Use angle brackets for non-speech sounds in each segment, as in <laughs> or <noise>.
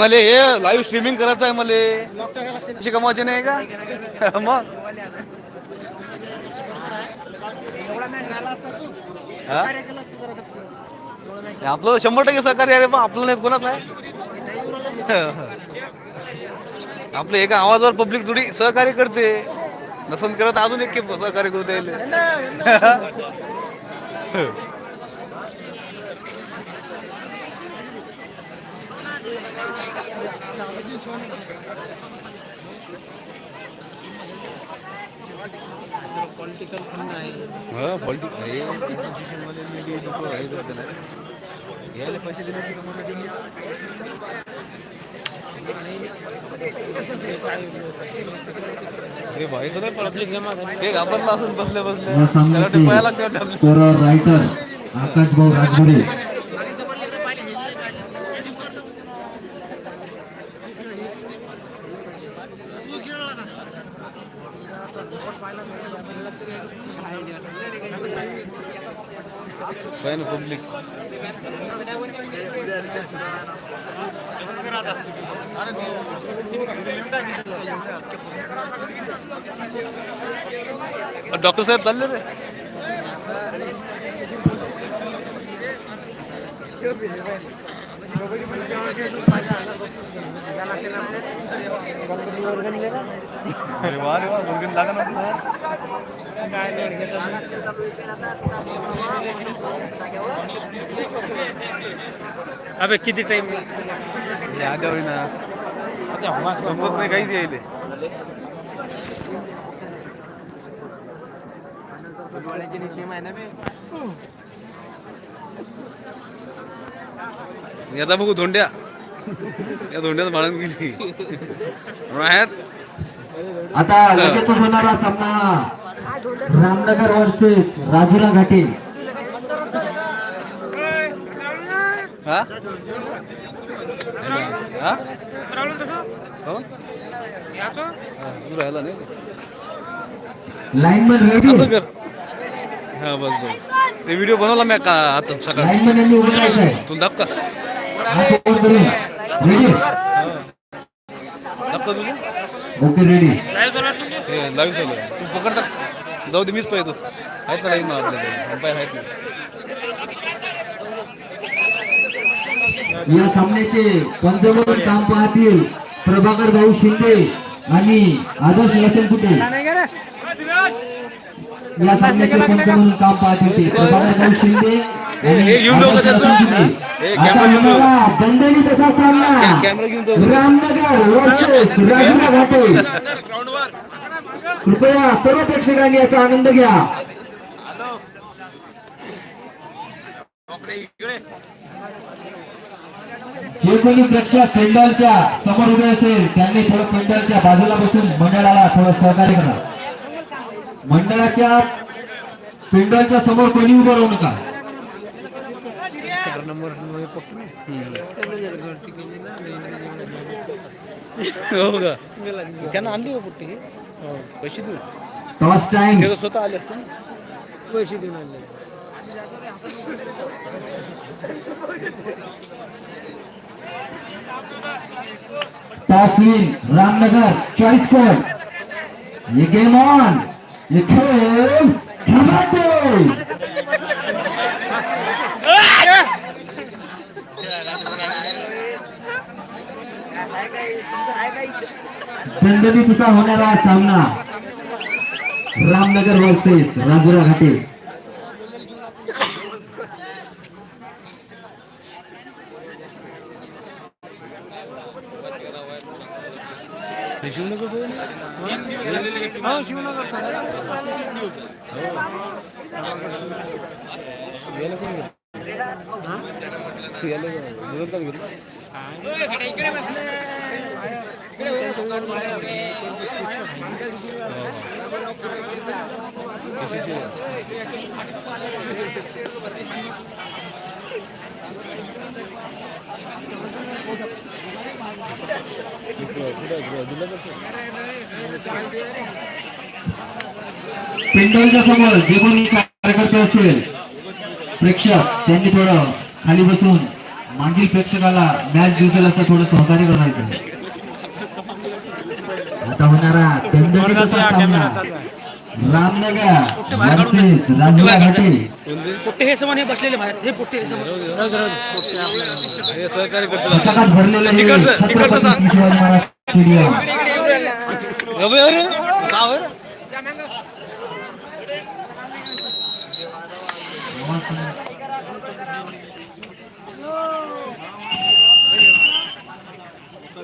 मला हे live streaming करायचं आहे मला. कशी कमावायची नाही का? मग? आपलं शंभर टक्के सहकार्य आहे रे पण आपलं नाही कोणाच आहे? आपलं एका आवाजावर पब्लिक थोडी सहकार्य करते. नसन करत अजून एक सहकार्य करू द्यायला <laughs> <laughs> पॉलिटिकल फंड आहे हा पॉलिटिक आहे मध्ये मीडिया लोक आहे तर त्याला घ्यायला पैसे दिले की समोर दिले. अरे भाई तर नाही पडत. जमा झाली ते घाबरला असून बसले बसले या त्याला ते पळायला सामन्याचे लागते स्कोरर रायटर आकाश भाऊ राजगुडे काय ना पब्लिक डॉक्टर साहेब चालले रे. अरे वा रे वा मुलगीला लागा ना अबे किती टाइम हे आद्या होईनास संपत नाही काहीच येईल आता बघू धोंड्या. या धोंड्यात माळून गेली राहत? आता लगेच होणारा सामना. रामनगर वर्सेस राजुरा घाटे. हा? हा? हो? हा, तू राहिला नाही. लाईनमन रेडी असं कर. हा बस बस. ते व्हिडिओ बनवला मी का आता सकाळी? तुला दाब का दाब का तुला ओके रेडी लाईव्ह चालू आहे. तू पकडता जाऊ दे मीच पाहिजे तू. आहेत ना लाईन आपल्याकडे अंपायर आहेत ना या सामन्याचे पंचमन काम पाहतील प्रभाकर भाऊ शिंदे आणि आदर्श लसनकुटे या सामन्याचे पंचमन काम पाहतील ते शिंदे दणदणीत असा सामना. रामनगर वर्सेस राजुरा घाटे. कृपया सर्व प्रेक्षकांनी याचा आनंद घ्या. जे कोणी प्रेक्षक पेंडॉलच्या समोर उभे असेल त्यांनी थोडं पेंडॉलच्या बाजूला बसून मंडळाला थोडं सहकार्य करा. मंडळाच्या पेंडॉलच्या समोर कोणी उभं राहू नका. चार नंबर हो का? त्यांना आणली का पुट्टी? पैसे देऊ टॉस टाइम ते स्वतः आले असते पैसे देऊन आणले. Toss win Ramnagar choice court ये गेम ऑन ये खेळ धमाके दणदणीत असा होणारा सामना रामनगर वर्सेस राजुरा घाटे. हे। शिवनगर हा शिवनगर पेंडॉलच्या समोर जे कोणी कार्यकर्ते असेल प्रेक्षक त्यांनी थोडं खाली बसून मागील प्रेक्षकाला मॅच दिसेल असं थोडं सहकार्य करायचं आता होणारा रामनगर घाटे. पोट्टे हे समान हे बसलेले बाहेर? हे पोट्टे हे समान हे सहकार्य करतो हे तिकडचं- तिकडचं सांग.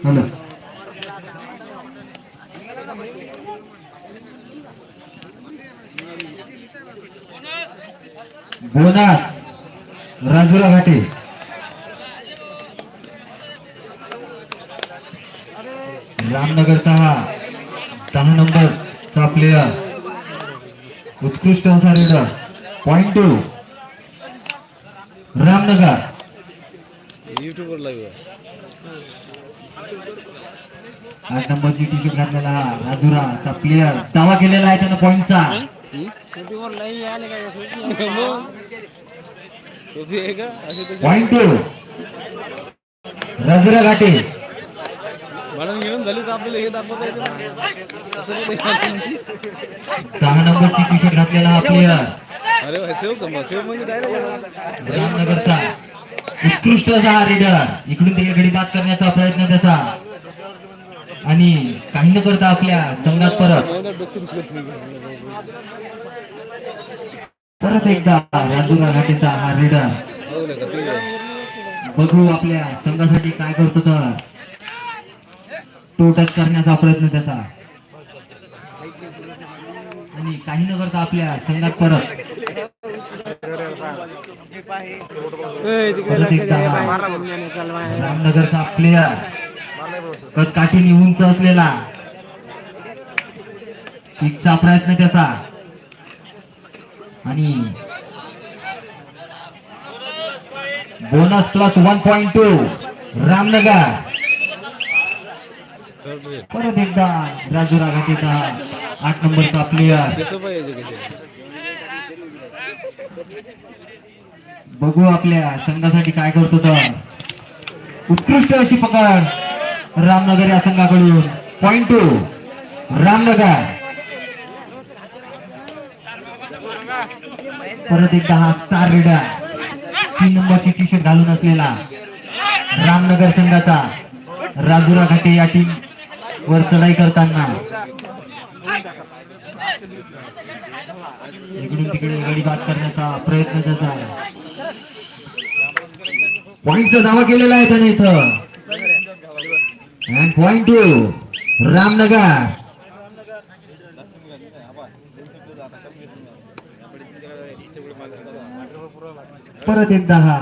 हॅलो. बोनस. राजुरा घाटे. रामनगरचा हा दहा नंबर चा प्लेयर उत्कृष्ट असा रेडर पॉइंट टू रामनगर. युट्यूबवर लाईव्ह आठ नंबरची टी शर्ट घातलेला हा राजुराचा प्लेयर दावा केलेला आहे त्यानं पॉइंटचा पॉइंट टू राजुरा घाटे. म्हणून घेऊन झाली तर आपल्याला हे दाखवता येतं. असं नाही हा अरे वा, सेव समजा सेव म्हणजे रामनगरचा उत्कृष्ट असा हा रेडर इकडून तिकडे बाद करण्याचा प्रयत्न त्याचा. आणि काही न करता आपल्या संघात परत. परत एकदा राजुरा घाटेचा हा रेडर बघू आपल्या संघासाठी काय करतो तर. तो टच करण्याचा प्रयत्न त्याचा. आणि काही न करता आपल्या संघात परत. रामनगरचा प्लेयर काठीने उंच असलेला. किकचा प्रयत्न त्याचा. आणि bonus plus one point to Ramnagar. परत एकदा राजू राघाटीचा आठ नंबरचा प्लेयर बघू आपल्या संघासाठी काय करतो तर उत्कृष्ट अशी पकड रामनगर या संघाकडून. Point to Ramnagar. परत एकदा हा स्टार रिडर तीन नंबरची टी शर्ट घालून असलेला रामनगर संघाचा राजुरा घाटे या टीम वर चढाई करताना. इकडून तिकडे गाडी बाद करण्याचा प्रयत्न त्याचा पॉइंटचा दावा केलेला आहे त्याने इथं. And point to Ramnagar. परत एकदा हा.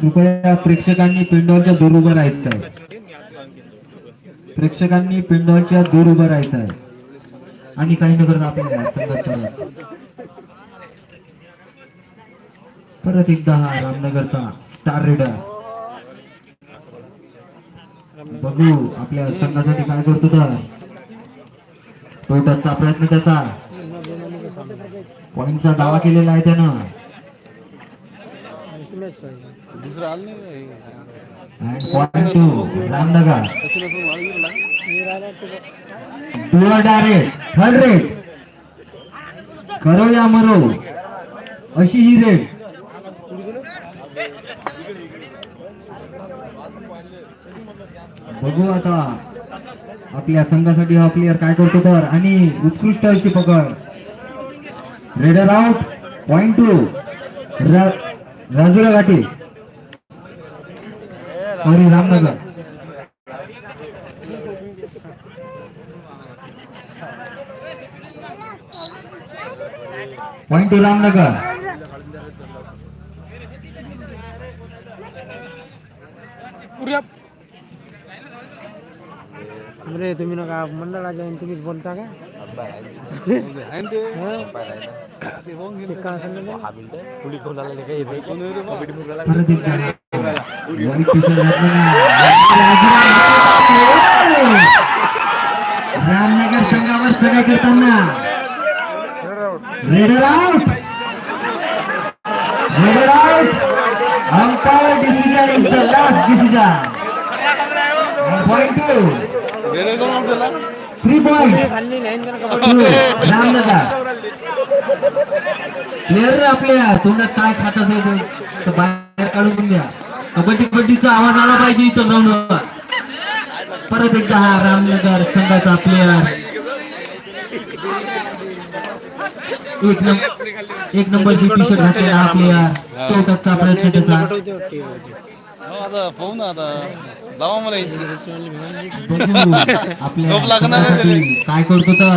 कृपया प्रेक्षकांनी पिंडोरच्या दूर उभं राहायचं. प्रेक्षकांनी पिंडॉलच्या दूर उभं राहायचं आहे आणि काही न करत आपल्याला संघात परत एकदा हा रामनगरचा स्टार रेडर. बघू आपल्या संघासाठी काय करतो तर टोटलचा प्रयत्न त्याचा. पॉइंटचा दावा केलेला आहे त्यानं. दुसरं point to Ramnagar direct third raid करो या मरो अशी ही रेट बघू आता आपल्या संघासाठी हा प्लेअर काय करतो तर. आणि उत्कृष्ट अशी पकड. Raider out point to Rajura Ghati sorry Ramnagar. Point to Ramnagar. अरे तुम्ही नका मंडळाच्या आणि तुम्हीच बोलता का? आहे ना ते ते होऊन गेलं. शिक्का असेल ना ते? परत एकदा वाईट पिचर घातलेला. रामनगर संघावर चढाई करताना raider out raider out umpire decision is the last decision point two three point खाल्ली नाही ना रामनगर प्लेअर आपल्या तोंडात काय खात असेल तर बाहेर काढून द्या कबड्डी कबड्डीचा आवाज आला पाहिजे इथं ग्राउंडवर परत एकदा हा रामनगर संघाचा प्लेअर एक नंबर एक नंबरची टी शर्ट घातलेला हा प्लेअर तो टचचा प्रयत्न त्याचा. आता पाहू ना आता लावा मला यांची बघू आपल्या झोप लागणार आहे संघासाठी काय करतो तर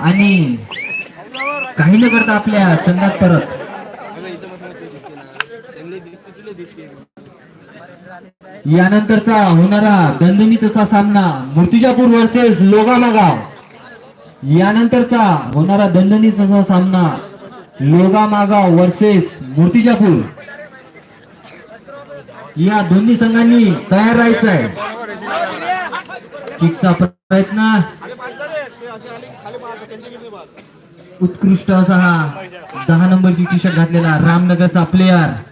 आणि काही न करता आपल्या संघात परत. यानंतरचा होणारा दणदणीत असा सामना मूर्तिजापूर वर्सेस लोगामागाव. यानंतरचा होणारा दणदणीत असा सामना लोगामागाव वर्सेस मूर्तिजापूर. या दोन्ही संघांनी तयार राहायचं आहे किकचा प्रयत्न? उत्कृष्ट असा हा दहा नंबरची टी शर्ट घातलेला रामनगरचा प्लेयर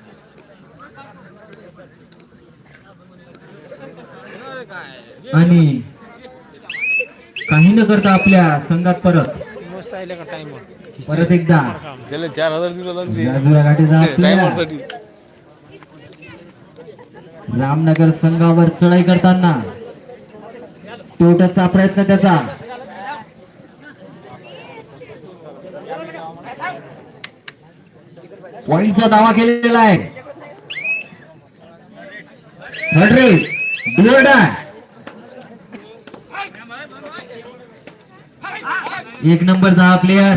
आणि काही न करता आपल्या संघात परत. परत एकदा. त्याला चार हजार दिलं रामनगर संघावर चढाई करताना तोट्याचा प्रयत्न त्याचा. पॉइंटचा दावा केलेला आहे थर्ड रेट डुअर्डा एक नंबरचा हा प्लेयर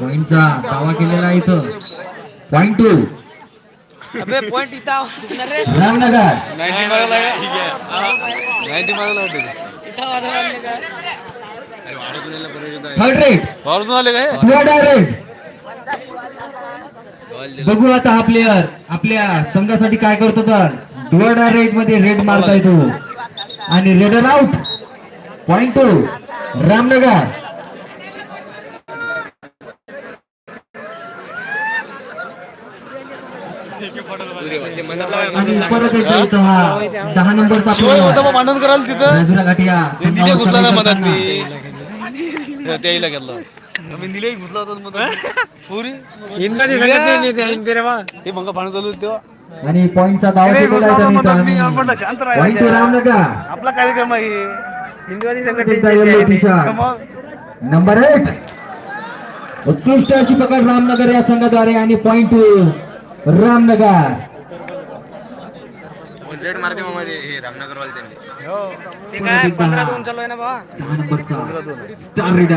पॉइंटचा दावा केलेला आहे. इथं point to point Ramnagar third raid बघू आता हा प्लेयर आपल्या संघासाठी काय करतो तर? डुअर्डा रेटमध्ये रेड मारता येतो आणि raider out. Point to Ramnagar. आणि परत एकदा हा दहा नंबरचा भांडण करायला तिथं. ते निले घुसला ना करताना. मी त्याला घेतला मी घुसला होता पुरी नाही ते मग भांडण चालू तेव्हा. आणि पॉइंटचा दावा केलेला आहे त्यांनी पॉइंट टू रामनगर. आपला कार्यक्रम आहे. yellow t-shirt. नंबर एट उत्कृष्ट अशी पकड रामनगर या संघाद्वारे आणि पॉइंट टू रामनगर. जेड मारते मग हे रामनगर वाले त्यांनी ते काय पंधरा दोन चालू आहे ना बा दहा नंबरचा स्टार रीडर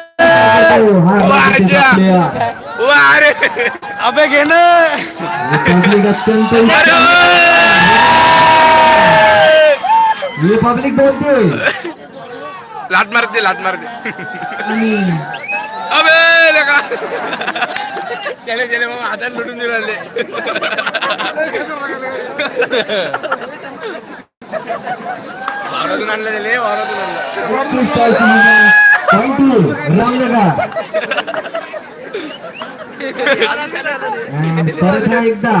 अरे अबे घे ना पब्लिक अत्यंत हे पब्लिक बोलते लात मारते लात मारते अबे लेका चले चले मग हातात लुटून देऊ राहिले. वावरातून आणलं त्याले वावरातून आणलं. उत्कृष्ट रामनगर परत हा एकदा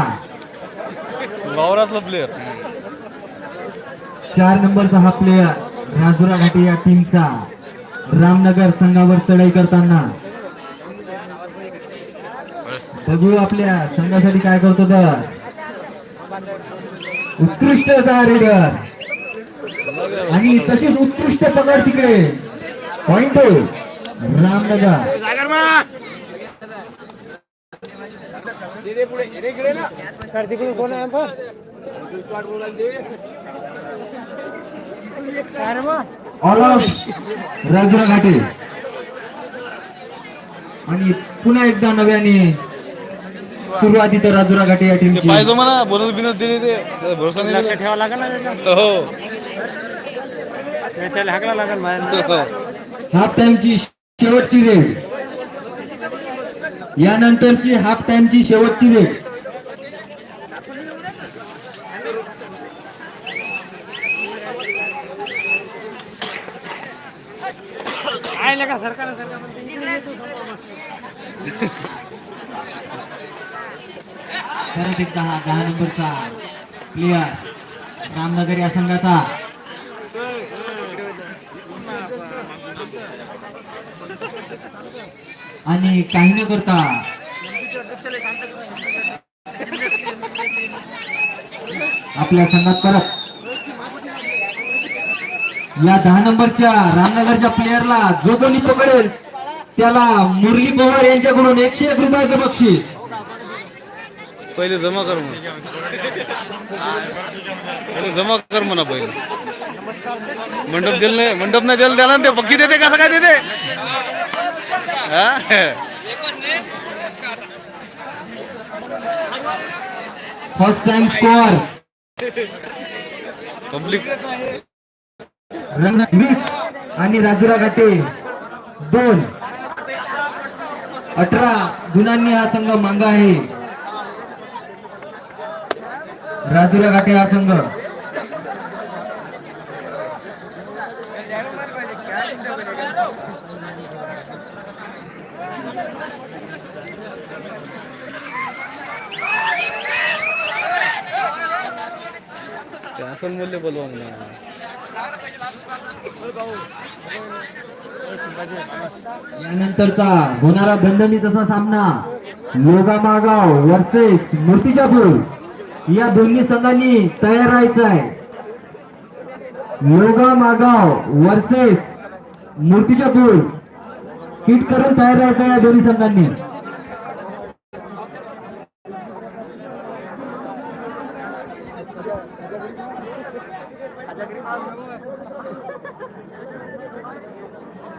वावरातला प्लेअर चार नंबरचा हा प्लेयर राजुरा घाटी या टीमचा रामनगर संघावर चढाई करताना. बघू आपल्या संघासाठी काय करतो तर. उत्कृष्ट असा रेडर आणि तशीच उत्कृष्ट पकड तिकडे. पॉइंट रामनगर कार्तिक कोण आहे राजुरा घाटे आणि पुन्हा एकदा नव्याने सुरुवातीत राजुरा घाटे या टीमची पाहिजे म्हणा बोनस बिनस दिले ते. भरोसा नाही लक्ष दिला. ठेवावं लागेल ना हो. त्याला हाकला लागेल बाहेर. हो. हाफ टाइमची शेवटची रेड यानंतरची हाफ टाइमची शेवटची रेड आहे का सरकार सरकार म्हणते, इकडे येतो समोर बस. परत एकदा हा दहा नंबरचा प्लेयर रामनगर या संघाचा. आणि काही न करता. आपल्या संघात परत. या दहा नंबरच्या रामनगरच्या प्लेअरला जो कोणी पकडेल त्याला मुरली पवार यांच्याकडून एकशे एक रुपयाचं बक्षीस. पहिले जमा कर म्हणा. जमा कर म्हणा पहिले. मंडप दिल नाही मंडप नाही दिल त्याला ते पक्की देते कसं काय देते? फर्स्ट टाइम स्कोअर पब्लिक आणि राजुरा घाटे दोन. अठरा. गुणांनी हा संघ मांगा आहे. राजुरा घाटे हा संघ. शासन मूल्य बोलवा म्हणा यानंतरचा होणारा दंडनी तसा सामना लोगामागाव वर्सेस मूर्तिजापूर. या दोन्ही संघांनी तयार राहायचं आहे लोगामागाव वर्सेस मूर्तिजापूर. हिट करून तयार राहायचं या दोन्ही संघांनी.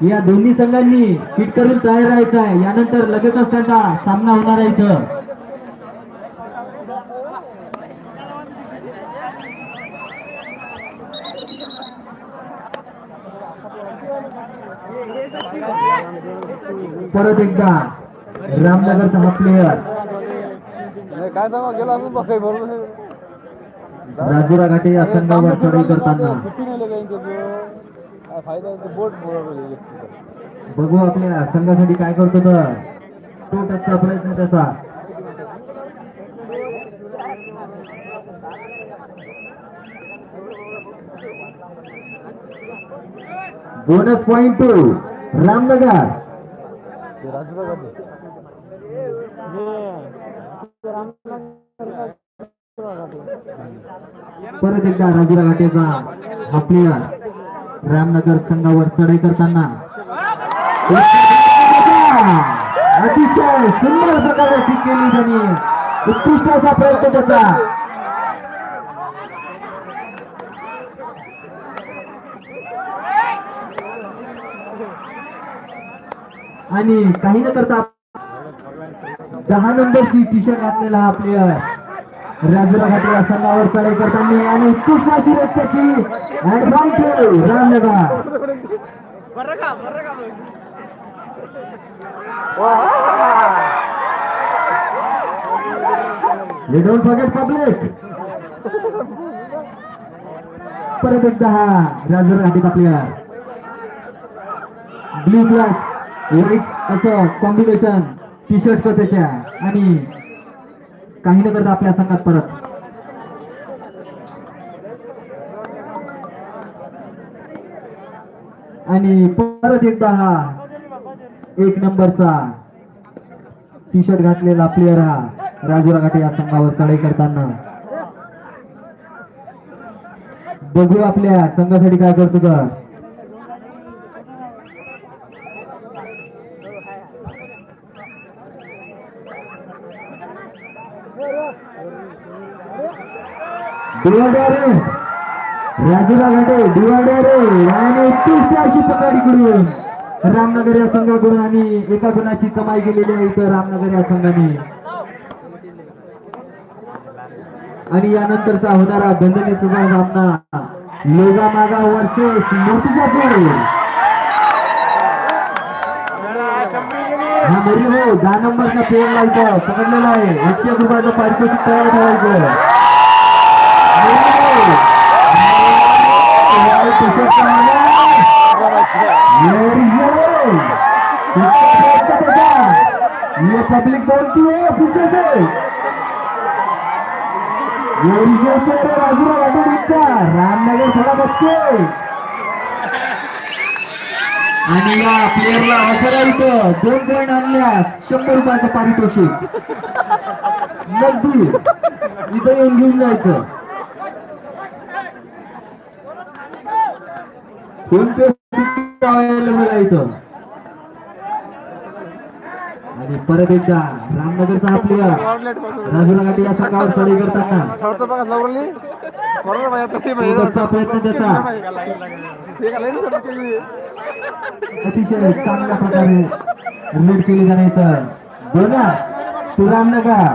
या दोन्ही संघांनी हिट करून तयार राहायचं आहे. यानंतर लगेचच त्यांचा सामना होणार आहे इथं. परत एकदा रामनगरचा हा प्लेयर काय सांगा गेला अजून बघ बरोबर. राजुरा घाटे या संघावर चढाई करताना सुट्टी नाही लगा यांच्याजवळ. काय फायदा बोट. बघू आपल्या संघासाठी काय करतो तर तो टचचा प्रयत्न त्याचा. Bonus point to Ramnagar. परत एकदा राजुरा घाटेचा हा प्लेयर रामनगर संघावर चढाई करताना. अतिशय सुंदर प्रकारे ठीक केली त्यांनी. उत्कृष्ट असा प्रयत्न त्याचा आणि काही न करता दहा नंबरची टी शर्ट घातलेला हा प्लेअर राजुरा घाटे या संघावर चढाई करताना आणि उत्कृष्ट अशी रस्त्याची advance Ramnagar You don't forget public. परत एकदा हा राजुरा घाटेचा प्लेयर ब्ल्यू प्लस व्हाईट असं कॉम्बिनेशन टी शर्ट त्याच्या आणि काही न करता आपल्या संघात परत. आणि परत एकदा हा एक नंबरचा टी शर्ट घातलेला प्लेअर हा राजुरा घाटे या संघावर चढाई करताना. बघू आपल्या संघासाठी काय करतो तर. डिवायडर राजूला घाटे डिवायडर आणि तिसऱ्या अशी पकडी करून रामनगर या संघाकडून आणि एका गुणाची कमाई केलेली आहे इथं रामनगर या संघाने. आणि यानंतरचा होणारा गंजनेचा सामना योगा मागा वर्सेस मूर्तिजापूर हा मरी हो दहा नंबरचा पेड लावतो. पकडलेला आहे. एकशे रुपयाचं पारितोषिक तयार ठेवायचं. ये पब्लिक बोलती है पीछे से ये बाजूला वाटून इच्छा रामनगर थोडा बसते आणि या प्लेअरला ऑफर आहे इथं दोन पॉईंट आणल्यास शंभर रुपयाचं पारितोषिक नगदी इथं येऊन घेऊन जायचं कोणते पे इथं आणि परत एकदा रामनगरचा आपल्या राजूला गाठी या संघावर सडी करताना. प्रयत्न त्याचा. अतिशय चांगल्या प्रकारे लीड केली जाणे तर बोला तू रामनगर.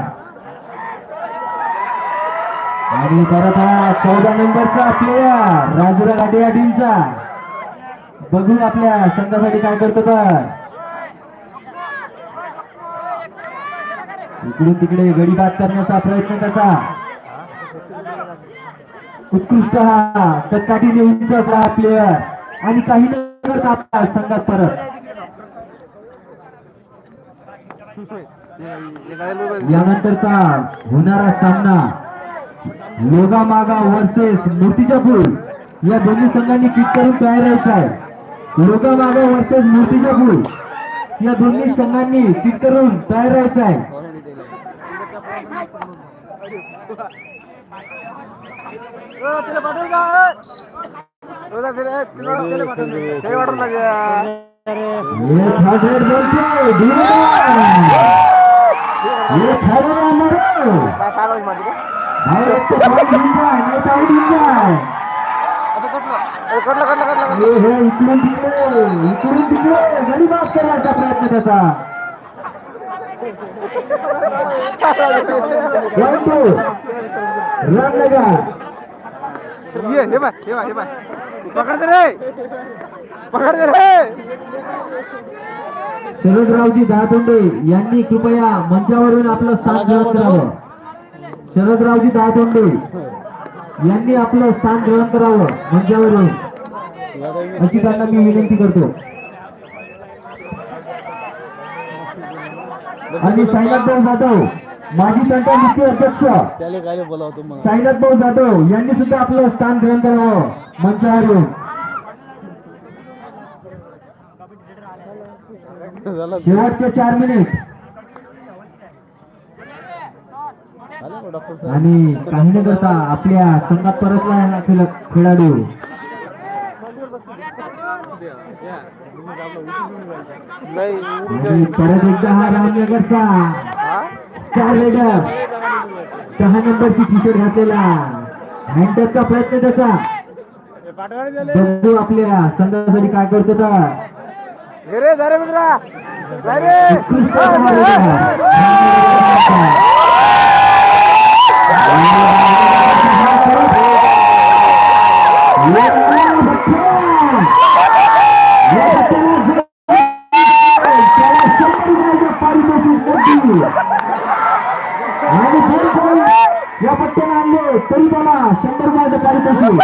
आणि परत हा चौदा नंबरचा प्लेयर राजूला गाठी गाठींचा बघू आपल्या संघासाठी काय करतो तर इकडून तिकडे गडीबाद करण्याचा प्रयत्न त्याचा. उत्कृष्ट हा. तत्काठी उंच असला हा आणि काही न करता आपला संघात परत. यानंतरचा होणारा सामना योगा मागा वर्सेस मूर्तिजापूर या दोन्ही संघांनी किट करून तयार राहायचा आहे. योगा मागा वर्सेस मूर्तिजापूर या दोन्ही संघांनी किट करून तयार राहायचं आहे. भारत घेऊन घेऊन हे हे इकडून तिकडे इकडून तिकडे. करण्याचा प्रयत्न त्याचा ये हे बाय हे बाय हे बाय पकड रे. पकड रे. शरदरावजी दहातोंडे यांनी कृपया मंचावरून आपलं स्थान ग्रहण करावं शरदरावजी दहातोंडे यांनी आपलं स्थान ग्रहण करावं मंचावर येऊन. अशी त्यांना मी विनंती करतो. आणि साईनाथ भाऊ जाधव माजी त्यांचा मुख्य अध्यक्ष. त्याला साईनाथ भाऊ जाधव यांनी सुद्धा आपलं स्थान ग्रहण करावं मंचावर येऊन. शेवटचे चार मिनिट झालं डॉक्टर आणि काही न करता आपल्या संघात परतला खेळ- खेळाडू. परत एकदा हा रामनगरचा स्टार लेडर दहा नंबरची टी शर्ट घातलेला हँडटचचा प्रयत्न त्याचा. बघू आपल्या संघासाठी काय करतो तर? या पट्ट्याने आणले तरी त्याला शंभर रुपयाचं पारितोषिक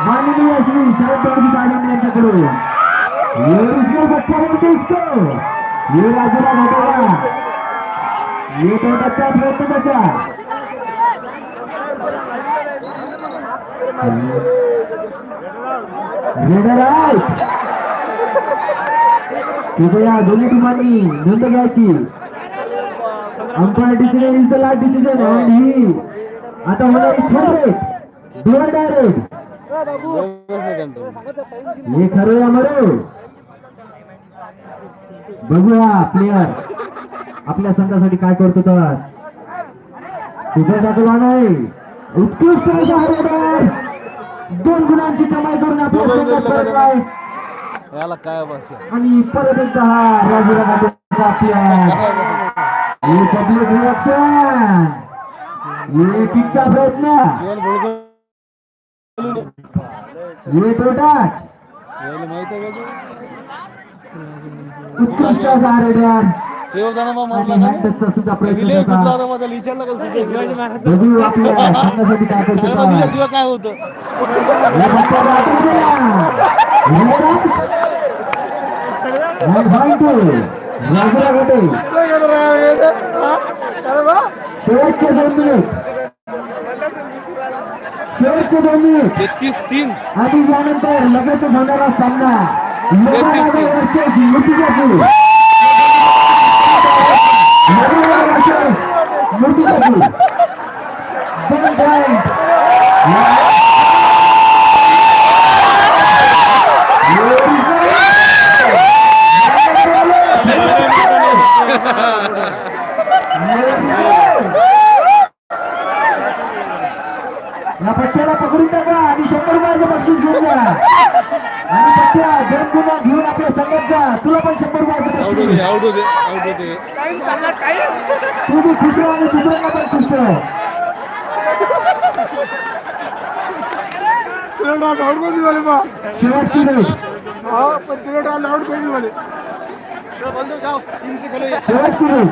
माननीय श्री शरद दादाजी गायकवाड यांच्याकडून ये उसमें बच्चा बोलते इसको ये राजूला घटोला ये तोंडाचा प्रयत्न त्याचा रेडर कृपया दोन्ही टीमांनी नोंद घ्यायची. Umpire decision is the last decision and ही आता होणार थर्ड दोन डायरेक्ट हे खरं या मरो बघूया प्लेयर आपल्या संघासाठी काय करतो तर? सुपर दाखवला नाही उत्कृष्ट. दोन गुणांची कमाई करून आपल्या संघात परतलाय याला काय आणि परत एकदा हा राजूला एक किकचा प्रयत्न. उत्कृष्ट असा रेडर ते होता ना मग आणि म्हणला हँडचा सुद्धा का प्रयत्न दिले होता कुठला होता माझा विचारला का कुठे बघू आपल्या संघासाठी काय करतो त्याला दिलं तेव्हा काय होतं या बच्चा रात्री राजूला घाटे शेवटचे दोन मिनिट शेवटचे दोन मिनिट तेहतीस तीन आणि यानंतर लगेच होणारा सामना तेहतीस तीन. वर्षाची मूर्तिजापूर मूर्तिजापूर दोन पॉईंट या पट्ट्याला पकडून टाका आणि शंभर रुपयाचं बक्षीस घेऊन जा आणि पट्ट्या दोन गुन्हा घेऊन आपल्या संघात जा तुला आउट होते आउट होते आउट होते तू बी खुश राहा आणि दुसऱ्यांना पण खुश ठेव. आउट कोणी झाले बा. रेस हा पण तिला आउट कोणी झाले शेवटची रेस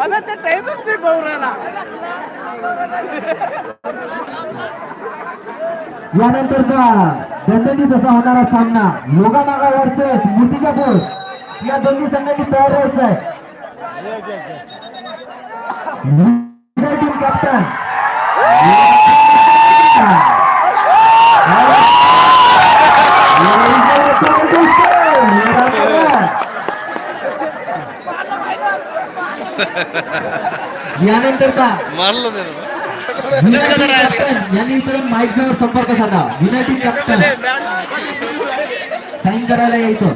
अबे ते टाइमच नाही पाहू यानंतरचा दंडनी जसा होणारा सामना योगा नागा वर्सेस मूर्तिजापूर या दोन्ही संघांनी तयार व्हायचं आहे. टीम कॅप्टन यानंतरचा मारलं त्याला विनायटी कॅप्टन यांनी इकडे माईक जवळ संपर्क साधा विनायटी कॅप्टन साईन करायला यायचं